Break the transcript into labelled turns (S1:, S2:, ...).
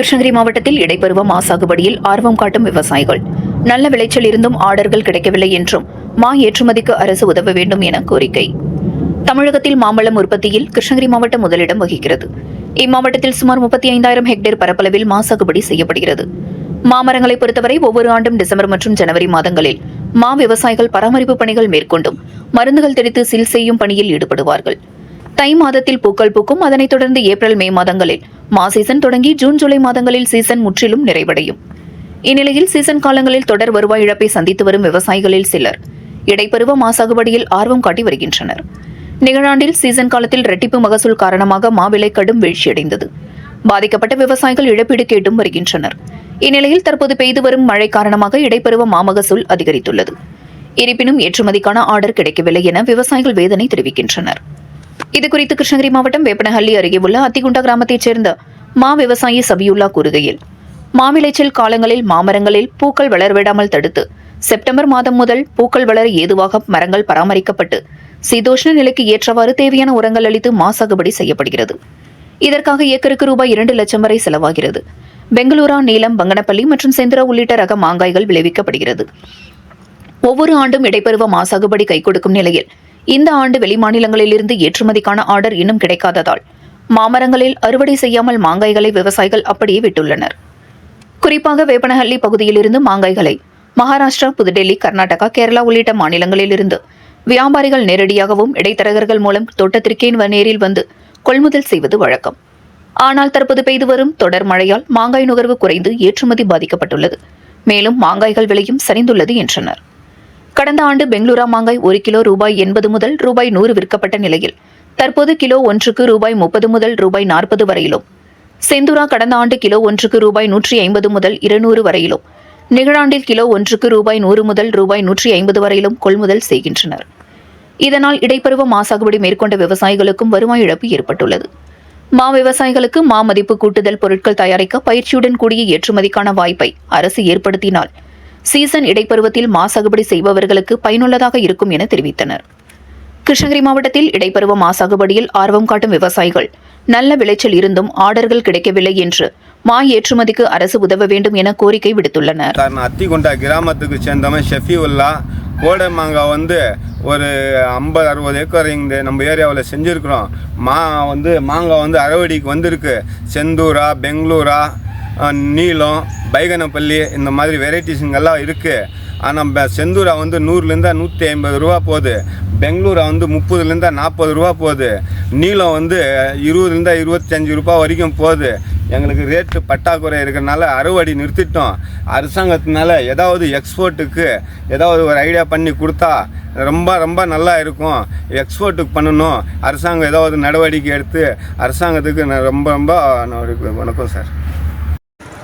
S1: கிருஷ்ணகிரி மாவட்டத்தில் இடைப்பருவ மா சாகுபடியில் ஆர்வம் காட்டும் விவசாயிகள். நல்ல விளைச்சல் இருந்தும் ஆர்டர்கள் கிடைக்கவில்லை என்றும் மா ஏற்றுமதிக்கு அரசு உதவ வேண்டும் என கோரிக்கை. தமிழகத்தில் மாம்பழம் உற்பத்தியில் கிருஷ்ணகிரி மாவட்டம் முதலிடம் வகிக்கிறது. இம்மாவட்டத்தில் சுமார் முப்பத்தி ஐந்தாயிரம் ஹெக்டேர் பரப்பளவில் மா சாகுபடி செய்யப்படுகிறது. மாமரங்களை பொறுத்தவரை ஒவ்வொரு ஆண்டும் டிசம்பர் மற்றும் ஜனவரி மாதங்களில் மா விவசாயிகள் பராமரிப்பு பணிகள் மேற்கொண்டும் மருந்துகள் தெளித்து சில் செய்யும் பணியில் ஈடுபடுவார்கள். தை மாதத்தில் பூக்கள் பூக்கும். அதனைத் தொடர்ந்து ஏப்ரல் மே மாதங்களில். மா சீசன் தொடங்கி ஜூன் ஜூலை மாதங்களில் சீசன் முற்றிலும் நிறைவடையும். இந்நிலையில் சீசன் காலங்களில் தொடர் வருவாய் இழப்பை சந்தித்து வரும் விவசாயிகளில் சிலர் இடைப்பருவ மா சாகுபடியில் ஆர்வம் காட்டி வருகின்றனர். நிகழாண்டில் சீசன் காலத்தில் ரெட்டிப்பு மகசூல் காரணமாக மாவிலை கடும் வீழ்ச்சியடைந்தது. பாதிக்கப்பட்ட விவசாயிகள் இழப்பீடு கேட்டும் வருகின்றனர். இந்நிலையில் தற்போது பெய்து வரும் மழை காரணமாக இடைப்பருவ மாமகசூல் அதிகரித்துள்ளது. இருப்பினும் ஏற்றுமதிக்கான ஆர்டர் கிடைக்கவில்லை என விவசாயிகள் வேதனை தெரிவிக்கின்றனர். இதுகுறித்து கிருஷ்ணகிரி மாவட்டம் வேப்பனஹள்ளி அருகே உள்ள அத்திகுண்டா கிராமத்தைச் சேர்ந்த மா விவசாயி சபியுல்லா கூறுகையில் மாவிளைச்சல் காலங்களில் மாமரங்களில் பூக்கள் வளரவிடாமல் தடுத்து செப்டம்பர் மாதம் முதல் பூக்கள் வளர ஏதுவாக மரங்கள் பராமரிக்கப்பட்டு சீதோஷ்ண நிலைக்கு ஏற்றவாறு தேவையான உரங்கள் அளித்து மா சாகுபடி செய்யப்படுகிறது. இதற்காக ஏக்கருக்கு ரூபாய் இரண்டு லட்சம் வரை செலவாகிறது. பெங்களூரா நீலம் பங்கனப்பள்ளி மற்றும் செந்திரா உள்ளிட்ட ரக மாங்காய்கள் விளைவிக்கப்படுகிறது. ஒவ்வொரு ஆண்டும் இடைப்பருவ மா சாகுபடி கை கொடுக்கும் நிலையில் இந்த ஆண்டு வெளிமாநிலங்களிலிருந்து ஏற்றுமதிக்கான ஆர்டர் இன்னும் கிடைக்காததால் மாமரங்களில் அறுவடை செய்யாமல் மாங்காய்களை விவசாயிகள் அப்படியே விட்டுள்ளனர். குறிப்பாக வேப்பனஹள்ளி பகுதியிலிருந்து மாங்காய்களை மகாராஷ்டிரா புதுடெல்லி கர்நாடகா கேரளா உள்ளிட்ட மாநிலங்களிலிருந்து வியாபாரிகள் நேரடியாகவும் இடைத்தரகர்கள் மூலம் தோட்டத்திற்கே நேரில் வந்து கொள்முதல் செய்வது வழக்கம். ஆனால் தற்போது பெய்து வரும் தொடர் மழையால் மாங்காய் நுகர்வு குறைந்து ஏற்றுமதி பாதிக்கப்பட்டுள்ளது. மேலும் மாங்காய்கள் விலையும் சரிந்துள்ளது என்றனர். கடந்த ஆண்டு பெங்களூரா மாங்காய் ஒரு கிலோ ரூபாய் எண்பது முதல் ரூபாய் நூறு விற்கப்பட்ட நிலையில் தற்போது கிலோ ஒன்றுக்கு ரூபாய் முப்பது முதல் ரூபாய் நாற்பது வரையிலும். செந்தூரா கடந்த ஆண்டு கிலோ ஒன்றுக்கு ரூபாய் நூற்றி ஐம்பது முதல் இருநூறு வரையிலும். நிகழாண்டில் கிலோ ஒன்றுக்கு ரூபாய் நூறு முதல் ரூபாய் நூற்றி ஐம்பது வரையிலும் கொள்முதல் செய்கின்றனர். இதனால் இடைப்பருவ மா சாகுபடி மேற்கொண்ட விவசாயிகளுக்கும் வருவாய் இழப்பு ஏற்பட்டுள்ளது. மா விவசாயிகளுக்கு மா மதிப்பு கூட்டுதல் பொருட்கள் தயாரிக்க பயிற்சியுடன் கூடிய ஏற்றுமதிக்கான வாய்ப்பை அரசு ஏற்படுத்தினால் சீசன் இடைப்பருவத்தில் மா சாகுபடி செய்பவர்களுக்கு பயனுள்ளதாக இருக்கும் என தெரிவித்தனர். கிருஷ்ணகிரி மாவட்டத்தில் இடைப்பருவ மா சாகுபடியில் ஆர்வம் காட்டும் விவசாயிகள் நல்ல விளைச்சல் இருந்தும் ஆர்டர்கள் கிடைக்கவில்லை என்று மா ஏற்றுமதிக்கு அரசு உதவ வேண்டும் என கோரிக்கை விடுத்துள்ளனர்.
S2: அத்திகொண்டா அத்திகுண்டா கிராமத்துக்கு சேர்ந்தவன் ஷெஃபியுல்லா கோடை மாங்காய் வந்து ஒரு ஐம்பது அறுபது ஏக்கர் இங்கே நம்ம ஏரியாவில் செஞ்சுருக்குறோம். மா வந்து மாங்காய் வந்து அறுவடைக்கு வந்திருக்கு. செந்தூரா பெங்களூரா நீளம் நீலம் பைகனப்பள்ளி இந்த மாதிரி வெரைட்டிஸுங்கெல்லாம் இருக்குது ஆனால் செந்தூரா வந்து நூறுலேருந்து நூற்றி ஐம்பது ரூபா போகுது. பெங்களூரா வந்து முப்பதுலேருந்து நாற்பது ரூபா போகுது. நீளம் வந்து இருபதுலேருந்து இருபத்தஞ்சி ரூபா வரைக்கும் போகுது. எங்களுக்கு ரேட்டு பட்டாக்குறை இருக்கிறனால அறுவடை நிறுத்திட்டோம். அரசாங்கத்தினால ஏதாவது எக்ஸ்போர்ட்டுக்கு ஏதாவது ஒரு ஐடியா பண்ணி கொடுத்தா ரொம்ப ரொம்ப நல்லா இருக்கும். எக்ஸ்போர்ட்டுக்கு பண்ணணும். அரசாங்கம் ஏதாவது நடவடிக்கை எடுத்து அரசாங்கத்துக்கு நான் ரொம்ப ரொம்ப வணக்கம் சார்.